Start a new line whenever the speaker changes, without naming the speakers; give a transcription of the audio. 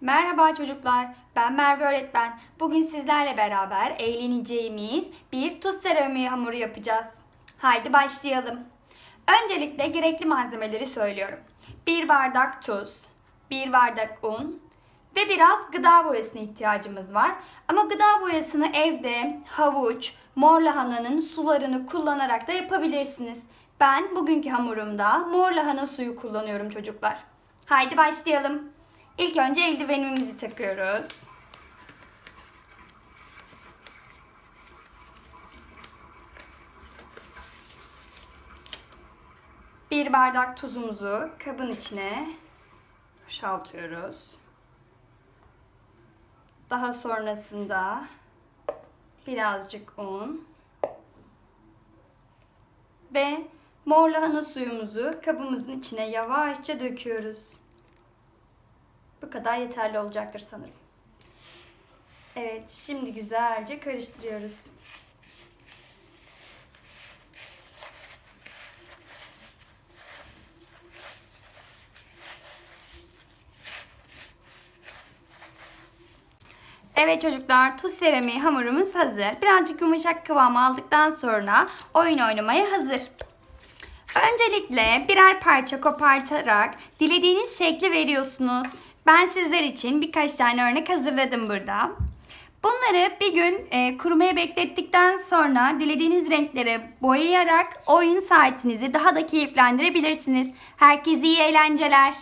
Merhaba çocuklar, ben Merve öğretmen. Bugün sizlerle beraber eğleneceğimiz bir tuz seramiği hamuru yapacağız. Haydi başlayalım. Öncelikle gerekli malzemeleri söylüyorum. 1 bardak tuz, 1 bardak un ve biraz gıda boyasına ihtiyacımız var. Ama gıda boyasını evde havuç, mor lahananın sularını kullanarak da yapabilirsiniz. Ben bugünkü hamurumda mor lahana suyu kullanıyorum çocuklar. Haydi başlayalım. İlk önce eldivenimizi takıyoruz. Bir bardak tuzumuzu kabın içine boşaltıyoruz. Daha sonrasında birazcık un ve mor lahana suyumuzu kabımızın içine yavaşça döküyoruz. Bu kadar yeterli olacaktır sanırım. Evet, şimdi güzelce karıştırıyoruz. Evet çocuklar, tuz seramiği hamurumuz hazır. Birazcık yumuşak kıvam aldıktan sonra oyun oynamaya hazır. Öncelikle birer parça kopartarak dilediğiniz şekli veriyorsunuz. Ben sizler için birkaç tane örnek hazırladım burada. Bunları bir gün e, kurumaya beklettikten sonra dilediğiniz renklere boyayarak oyun saatinizi daha da keyiflendirebilirsiniz. Herkese iyi eğlenceler.